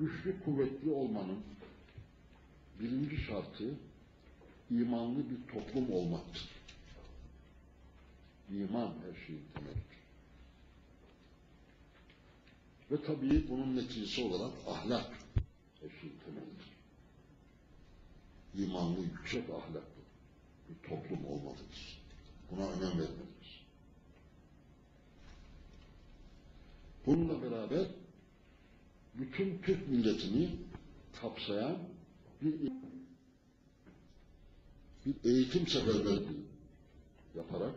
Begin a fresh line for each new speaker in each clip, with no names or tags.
güçlü kuvvetli olmanın birinci şartı imanlı bir toplum olmaktır. İman her şeyin temelidir. Ve tabii bunun neticesi olarak ahlak her şeyin temelidir. İmanlı, yüksek ahlaklı bir toplum olmalıdır. Buna önem vermeliyiz. Bununla beraber bütün Türk milletini kapsayan bir, bir eğitim seferberliği yaparak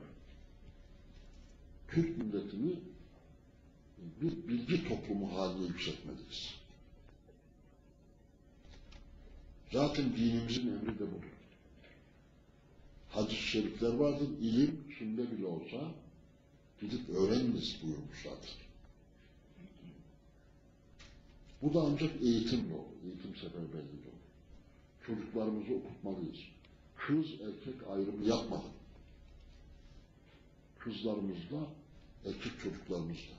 Türk milletini bir bilgi toplumu haline yükseltmeliyiz. Zaten dinimizin emri de budur. Hadis-i şerifler vardır, ilim kimde bile olsa gidip öğreniniz buyurmuşlardır. Bu da ancak eğitimle olur, eğitim seferberliğiyle olur. Çocuklarımızı okutmalıyız. Kız erkek ayrımı yapmadan. Kızlarımızla, erkek çocuklarımızla.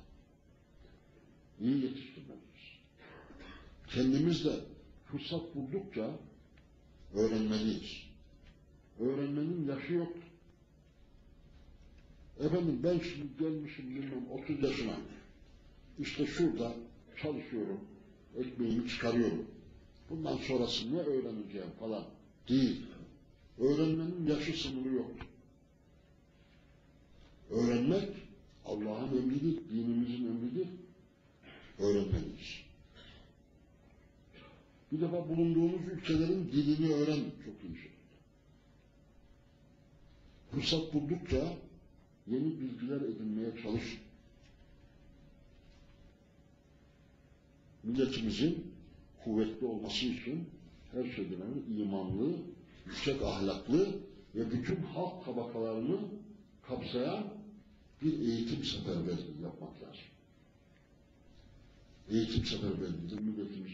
İyi yetiştirmeliyiz. Kendimiz de fırsat buldukça öğrenmeliyiz. Öğrenmenin yaşı yoktur. Efendim ben şimdi gelmişim bilmem 30 yaşına. İşte şurada çalışıyorum, ekmeğimi çıkarıyorum. Bundan sonrası ne öğreneceğim falan değil. Öğrenmenin yaşı sınırı yoktur. Öğrenmek Allah'ın emridir, dinimizin emridir. Öğrenmeliyiz. Bir defa bulunduğumuz ülkelerin dilini öğren çok iyi şekilde. Fırsat buldukça yeni bilgiler edinmeye çalış. Milletimizin kuvvetli olması için her şeyden önce imanlı, yüksek ahlaklı ve bütün halk tabakalarını kapsayan bir eğitim seferberliği yapmak lazım. Eğitim seferberliğinde milletimizi